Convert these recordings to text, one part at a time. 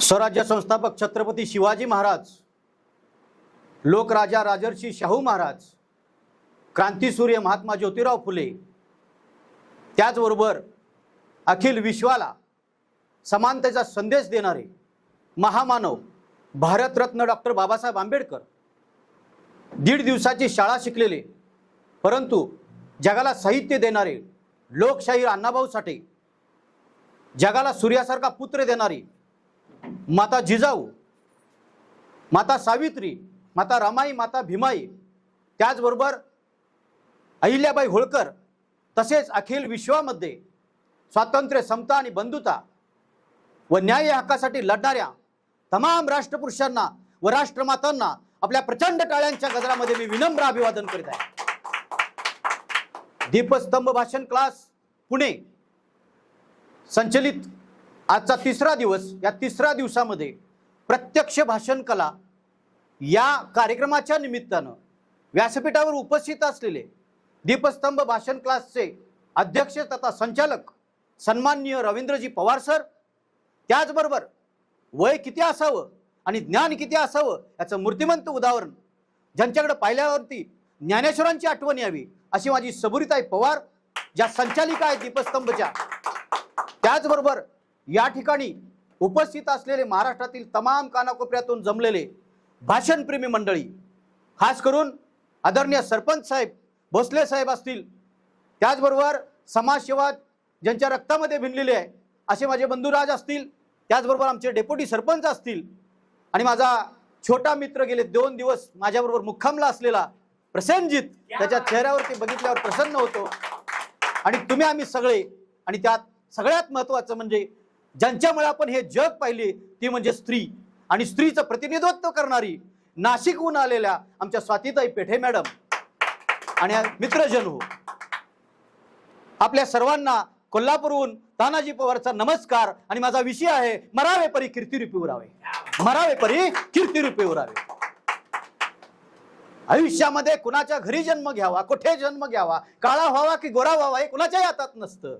स्वराज्य संस्थापक छत्रपती शिवाजी महाराज लोकराजा राजर्षी शाहू महाराज क्रांतीसूर्य महात्मा ज्योतिराव फुले त्याचबरोबर अखिल विश्वाला समानतेचा संदेश देणारे महामानव भारतरत्न डॉक्टर बाबासाहेब आंबेडकर दीड दिवसाची शाळा शिकलेले परंतु जगाला साहित्य देणारे लोकशाहीर अण्णाभाऊ साठे जगाला सूर्यासारखा पुत्र देणारी माता जिजाऊ माता सावित्री माता रमाई माता भीमाई त्याचबरोबर अहिल्याबाई होळकर तसेच अखिल विश्वामध्ये स्वातंत्र्य समता आणि बंधुता व न्याय हक्कासाठी लढणाऱ्या तमाम राष्ट्रपुरुषांना व राष्ट्रमातांना आपल्या प्रचंड टाळ्यांच्या गजरामध्ये मी विनम्र अभिवादन करीत आहे. दीपस्तंभ भाषण क्लास पुणे. संचलित आजचा तिसरा दिवस या तिसऱ्या दिवसामध्ये प्रत्यक्ष भाषण कला या कार्यक्रमाच्या निमित्तानं व्यासपीठावर उपस्थित असलेले दीपस्तंभ भाषण क्लासचे अध्यक्ष तथा संचालक सन्माननीय रवींद्रजी पवार सर त्याचबरोबर वय किती असावं आणि ज्ञान किती असावं याचं मूर्तिमंत उदाहरण ज्यांच्याकडे पाहिल्यावरती ज्ञानेश्वरांची आठवण यावी अशी माझी सबुरीताई पवार ज्या संचालिका आहेत दीपस्तंभच्या. त्याचबरोबर या ठिकाणी उपस्थित असलेले महाराष्ट्रातील तमाम कानाकोपऱ्यातून जमलेले भाषणप्रेमी मंडळी खास करून आदरणीय सरपंच साहेब भोसले साहेब असतील त्याचबरोबर समाजसेवा ज्यांच्या रक्तामध्ये भिनलेले आहे असे माझे बंधुराज असतील त्याचबरोबर आमचे डेप्युटी सरपंच असतील आणि माझा छोटा मित्र गेले दोन दिवस माझ्याबरोबर मुक्कामला असलेला प्रसेनजित त्याच्या चेहऱ्यावरती बघितल्यावर प्रसन्न होतो. आणि तुम्ही आम्ही सगळे आणि त्यात सगळ्यात महत्त्वाचं म्हणजे ज्यांच्यामुळे आपण हे जग पाहिले ती म्हणजे स्त्री. आणि स्त्रीचं प्रतिनिधित्व करणारी नाशिकहून आलेल्या आमच्या स्वातीताई पेठे मॅडम. आणि मित्रजन हो. आपल्या सर्वांना कोल्हापूरहून तानाजी पवारचा नमस्कार. आणि माझा विषय आहे मरावे परी कीर्तिरूपी उरावे. मरावे परी कीर्तिरूपी उरावे. आयुष्यामध्ये कुणाच्या घरी जन्म घ्यावा कुठे जन्म घ्यावा काळा व्हावा की गोरा व्हावा हे कुणाच्याही हातात नसतं.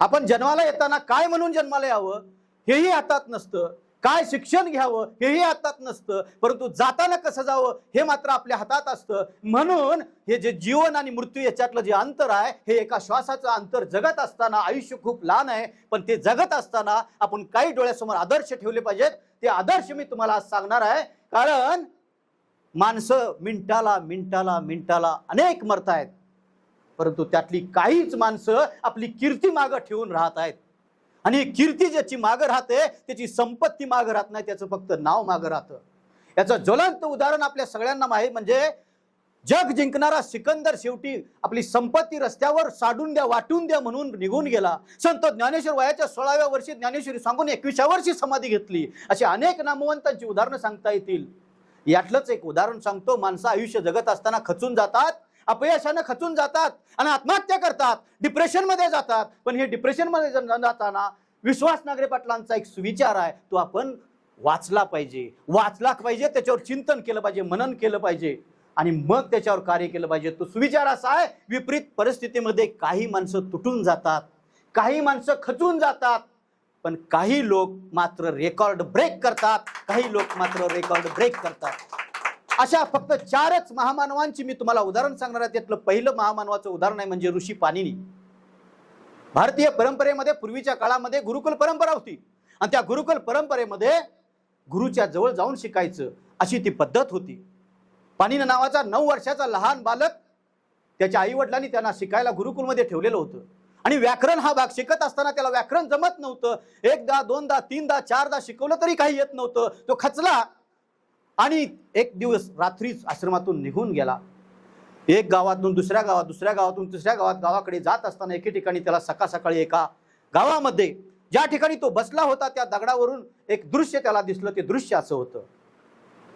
आपण जन्माला येताना काय म्हणून जन्माला यावं? हेही हातात नसतं. काय शिक्षण घ्यावं? हेही हातात नसतं. परंतु जाताना कसं जावं? हे मात्र आपल्या हातात असतं. म्हणून हे जे जीवन आणि मृत्यू याच्यातलं जे अंतर आहे हे एका श्वासाचं अंतर जगत असताना आयुष्य खूप लहान आहे. पण ते जगत असताना आपण काही डोळ्यासमोर आदर्श ठेवले पाहिजेत. ते आदर्श मी तुम्हाला आज सांगणार आहे. कारण माणसं मिनिटाला मिनिटाला मिनिटाला अनेक मरतायत. परंतु त्यातली काहीच माणसं आपली कीर्ती मागं ठेवून राहत आहेत. आणि कीर्ती ज्याची मागं राहते त्याची संपत्ती मागं राहत नाही त्याचं फक्त नाव मागं राहतं. याचं ज्वलंत उदाहरण आपल्या सगळ्यांना माहीत म्हणजे जग जिंकणारा सिकंदर शेवटी आपली संपत्ती रस्त्यावर साडून द्या वाटून द्या म्हणून निघून गेला. संत ज्ञानेश्वर वयाच्या सोळाव्या वर्षी ज्ञानेश्वरी सांगून एकविसाव्या वर्षी समाधी घेतली. अशी अनेक नामवंतांची उदाहरणं सांगता येतील. यातलंच एक उदाहरण सांगतो माणसं आयुष्य जगत असताना खचून जातात अपयशानं खचून जातात आणि आत्महत्या करतात. डिप्रेशनमध्ये जातात. पण हे डिप्रेशनमध्ये जाताना विश्वास नागरे पाटलांचा एक सुविचार आहे. तो आपण वाचला पाहिजे. वाचला पाहिजे त्याच्यावर चिंतन केलं पाहिजे मनन केलं पाहिजे. आणि मग त्याच्यावर कार्य केलं पाहिजे. तो सुविचार असा आहे विपरीत परिस्थितीमध्ये काही माणसं तुटून जातात. काही माणसं खचून जातात. पण काही लोक मात्र रेकॉर्ड ब्रेक करतात. काही लोक मात्र रेकॉर्ड ब्रेक करतात. अशा फक्त चारच महामानवांची मी तुम्हाला उदाहरण सांगणार आहे. त्यातलं पहिलं महामानवाचं उदाहरण आहे म्हणजे ऋषी पाणिनी. भारतीय परंपरेमध्ये पूर्वीच्या काळामध्ये गुरुकुल परंपरा होती. आणि त्या गुरुकुल परंपरेमध्ये गुरुच्या जवळ जाऊन शिकायचं अशी ती पद्धत होती. पाणिनी नावाचा नऊ वर्षाचा लहान बालक त्याच्या आई वडिलांनी त्यांना शिकायला गुरुकुलमध्ये ठेवलेलं होतं. आणि व्याकरण हा भाग शिकत असताना त्याला व्याकरण जमत नव्हतं. एकदा दोनदा तीनदा चारदा शिकवलं तरी काही येत नव्हतं. तो खचला. आणि एक दिवस रात्रीच आश्रमातून निघून गेला. एक गावातून दुसऱ्या गावात दुसऱ्या गावातून तिसऱ्या गावात गावाकडे जात असताना एके ठिकाणी त्याला सकाळ सकाळी एका गावामध्ये ज्या ठिकाणी तो बसला होता त्या दगडावरून एक दृश्य त्याला दिसलं. ते दृश्य असं होतं.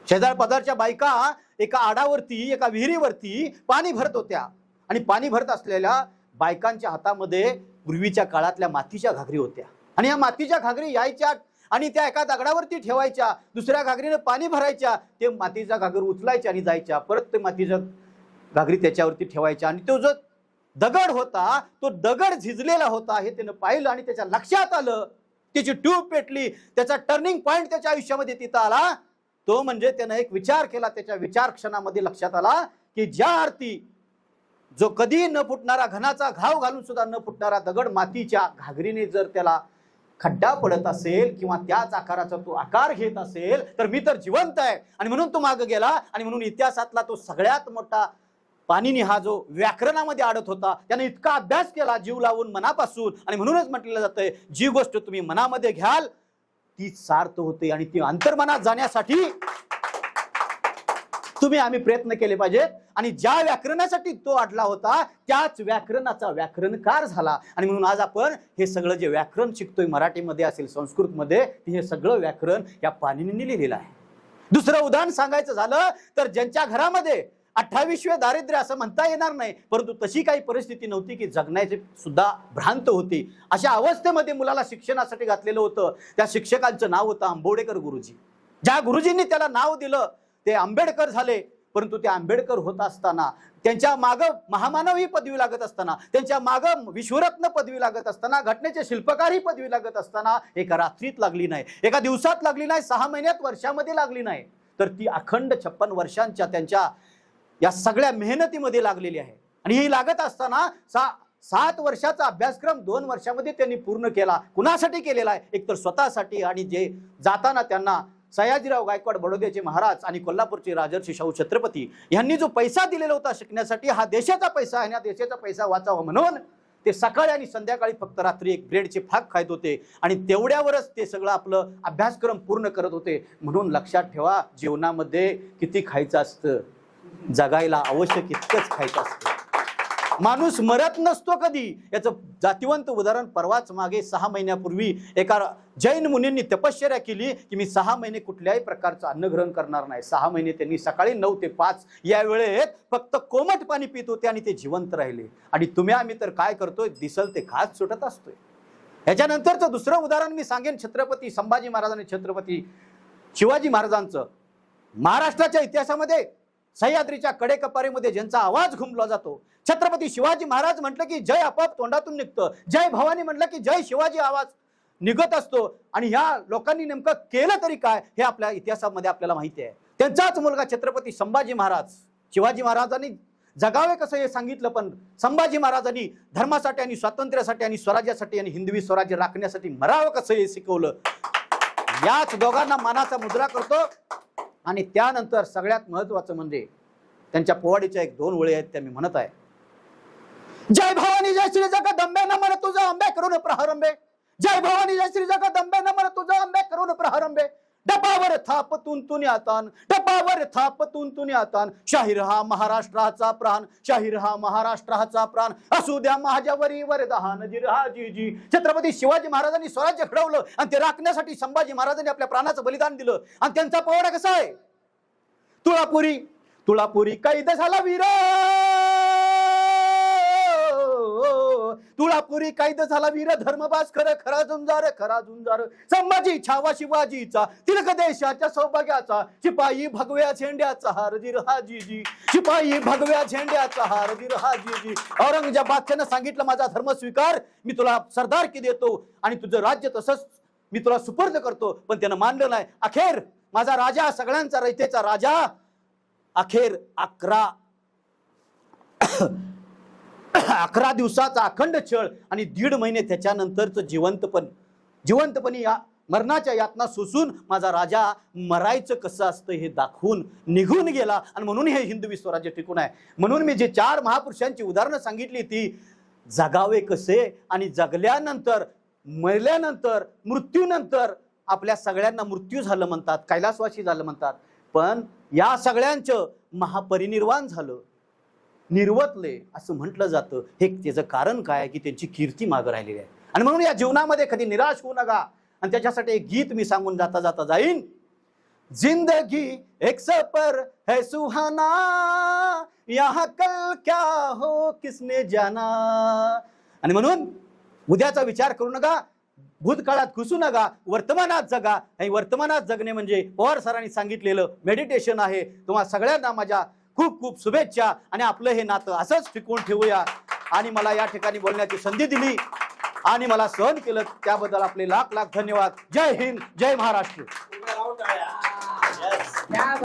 शेजार पदारच्या बायका एका आडावरती एका विहिरीवरती पाणी भरत होत्या. आणि पाणी भरत असलेल्या बायकांच्या हातामध्ये पूर्वीच्या काळातल्या मातीच्या घागरी होत्या. आणि या मातीच्या घागरी यायच्या आणि त्या एका दगडावरती ठेवायच्या दुसऱ्या घागरीनं पाणी भरायच्या ते मातीचा घागर उचलायच्या आणि जायच्या. परत ते मातीचा घागरी त्याच्यावरती ठेवायच्या. आणि तो जो दगड होता तो दगड झिजलेला होता हे त्यानं पाहिलं आणि त्याच्या लक्षात आलं. त्याची ट्यूब पेटली त्याचा टर्निंग पॉईंट त्याच्या आयुष्यामध्ये तिथं आला. तो म्हणजे त्यानं एक विचार केला त्याच्या विचार क्षणामध्ये लक्षात आला की ज्या आरती जो कधी न फुटणारा घनाचा घाव घालून सुद्धा न फुटणारा दगड मातीच्या घागरीने जर त्याला खड्डा पडत असेल किंवा त्याच आकाराचा तो आकार घेत असेल तर मी तर जिवंत आहे. आणि म्हणून तो मागं गेला आणि म्हणून इतिहासातला तो सगळ्यात मोठा पाणीनी हा जो व्याकरणामध्ये आडत होता त्याने इतका अभ्यास केला जीव लावून मनापासून. आणि म्हणूनच म्हटलेलं जातंय जी गोष्ट तुम्ही मनामध्ये घ्याल ती सार्थ होते आणि ती अंतर्मनात जाण्यासाठी तुम्ही आम्ही प्रयत्न केले पाहिजेत आणि ज्या व्याकरणासाठी तो अडला होता त्याच व्याकरणाचा व्याकरणकार झाला. आणि म्हणून आज आपण हे सगळं जे व्याकरण शिकतोय मराठीमध्ये असेल संस्कृतमध्ये हे सगळं व्याकरण या पाणिनींनी लिहिलेलं आहे. दुसरं उदाहरण सांगायचं झालं तर ज्यांच्या घरामध्ये अठ्ठावीसवे दारिद्र्य असं म्हणता येणार नाही परंतु तशी काही परिस्थिती नव्हती की जगण्याची सुद्धा भ्रांत होती. अशा अवस्थेमध्ये मुलाला शिक्षणासाठी घातलेलं होतं. त्या शिक्षकांचं नाव होतं आंबोडेकर गुरुजी. ज्या गुरुजींनी त्याला नाव दिलं ते आंबेडकर झाले परंतु ते आंबेडकर होत असताना त्यांच्या मागं महामानव ही पदवी लागत असताना त्यांच्या मागं विश्वरत्न पदवी लागत असताना घटनेचे शिल्पकार ही पदवी लागत असताना एका रात्रीत लागली नाही. एका दिवसात लागली नाही सहा महिन्यात वर्षामध्ये लागली नाही. तर ती अखंड छप्पन वर्षांच्या त्यांच्या या सगळ्या मेहनतीमध्ये लागलेली आहे. आणि ही लागत असताना सा सात वर्षाचा अभ्यासक्रम दोन वर्षामध्ये त्यांनी पूर्ण केला. कुणासाठी केलेला आहे? एकतर स्वतःसाठी आणि जे जाताना त्यांना सयाजीराव गायकवाड बडोद्याचे महाराज आणि कोल्हापूरचे राजर्षी शाहू छत्रपती यांनी जो पैसा दिलेला होता शिकण्यासाठी हा देशाचा पैसा आहे आणि हा देशाचा पैसा वाचावा म्हणून ते सकाळी आणि संध्याकाळी फक्त रात्री एक ब्रेडचे फाक खात होते आणि तेवढ्यावरच ते सगळं आपलं अभ्यासक्रम पूर्ण करत होते. म्हणून लक्षात ठेवा जीवनामध्ये किती खायचं असतं जगायला आवश्यक इतकंच खायचं असतं. माणूस मरत नसतो कधी. याचं जातिवंत उदाहरण परवाच मागे सहा महिन्यापूर्वी एका जैन मुनींनी तपश्चर्या केली की मी सहा महिने कुठल्याही प्रकारचं अन्न ग्रहण करणार नाही. सहा महिने त्यांनी सकाळी नऊ ते पाच या वेळेत फक्त कोमट पाणी पित होते आणि ते जिवंत राहिले. आणि तुम्ही आम्ही तर काय करतोय? दिसल ते खात सुटत असतोय. याच्यानंतरचं दुसरं उदाहरण मी सांगेन. छत्रपती संभाजी महाराज आणि छत्रपती शिवाजी महाराजांचं. महाराष्ट्राच्या इतिहासामध्ये सह्याद्रीच्या कडेकपारीमध्ये ज्यांचा आवाज घुमला जातो छत्रपती शिवाजी महाराज म्हटलं की जय आपाप तोंडातून निघतं. जय भवानी म्हटलं की जय शिवाजी आवाज निघत असतो. आणि ह्या लोकांनी नेमकं केलं तरी काय हे आपल्या इतिहासामध्ये आपल्याला माहिती आहे. त्यांचाच मुलगा छत्रपती संभाजी महाराज. शिवाजी महाराजांनी जगावे कसं हे सांगितलं पण संभाजी महाराजांनी धर्मासाठी आणि स्वातंत्र्यासाठी आणि स्वराज्यासाठी आणि हिंदवी स्वराज्य राखण्यासाठी मरावं कसं हे शिकवलं? याच दोघांना मानाचा मुद्रा करतो. आणि त्यानंतर सगळ्यात महत्वाचं म्हणजे त्यांच्या पोवाडीच्या एक दोन वळी आहेत त्या मी म्हणत आहे. जय भवानी जय श्री जगदंबे नमन तुझा अंबे करून प्रहारंबे जय भवानी जय श्री जगदंबे नमन तुझा अंबे करून प्रहारंबे डपावर थाप तुंतुन आतान. डपावर थाप तुंतुन आतान. शाहीर हा महाराष्ट्राचा प्राण शाहीर हा महाराष्ट्राचा प्राण. असू द्या माझ्यावरी वरदहान जिरहा जी जी. छत्रपती शिवाजी महाराजांनी स्वराज्य घडवलं आणि ते राखण्यासाठी संभाजी महाराजांनी आपल्या प्राणाचं बलिदान दिलं. आणि त्यांचा पोवाडा कसा आहे? तुळापुरी तुळापुरी कैद झाला वीर तुळापुरी कैद झाला वीर धर्मबाज खरं खरा झुंजार खरा झुंजार संभाजी छावा शिवाजीचा तिलक देशाच्या सौभाग्याचा शिपाई भगव्या झेंड्याचा हार दिर जी शिपाई भगव्या झेंड्याचा हार दिर हा जी सांगितलं माझा धर्म स्वीकार मी तुला सरदारकी देतो आणि तुझं राज्य तसंच मी तुला सुपर्द करतो. पण त्यानं मानलं नाही. अखेर माझा राजा सगळ्यांचा रयतेचा राजा अखेर अकरा अकरा दिवसाचा अखंड छळ आणि दीड महिने त्याच्यानंतरचं जिवंतपण. जिवंतपणी या मरणाच्या यातना सोसून माझा राजा मरायचं कसं असतं हे दाखवून निघून गेला. आणि म्हणून हे हिंदवी स्वराज्य टिकून आहे. म्हणून मी जे चार महापुरुषांची उदाहरणं सांगितली ती जगावे कसे आणि जगल्यानंतर मरल्यानंतर मृत्यूनंतर आपल्या सगळ्यांना मृत्यू झालं म्हणतात कैलासवासी झालं म्हणतात. पण या सगळ्यांचं महापरिनिर्वाण झालं. निर्वतले असं म्हटलं जातं. हे त्याचं कारण काय की त्यांची कीर्ती मागं राहिलेली आहे? आणि म्हणून या जीवनामध्ये कधी निराश होऊ नका. आणि त्याच्यासाठी एक गीत मी सांगून जाता जाता जाईन. जिंदगी एक सफर है सुहाना. यहाँ कल क्या हो किसने जाना? आणि म्हणून उद्याचा विचार करू नका. भूतकाळात घुसू नका. वर्तमानात जगा. आणि वर्तमानात जगणे म्हणजे पवार सरांनी सांगितलेलं मेडिटेशन आहे. तुम्हा सगळ्यांना माझ्या खूप खूप शुभेच्छा आणि आपलं हे नातं असंच टिकवून ठेवूया. आणि मला या ठिकाणी बोलण्याची संधी दिली आणि मला सहन केलं त्याबद्दल आपले लाख लाख धन्यवाद. जय हिंद जय महाराष्ट्र.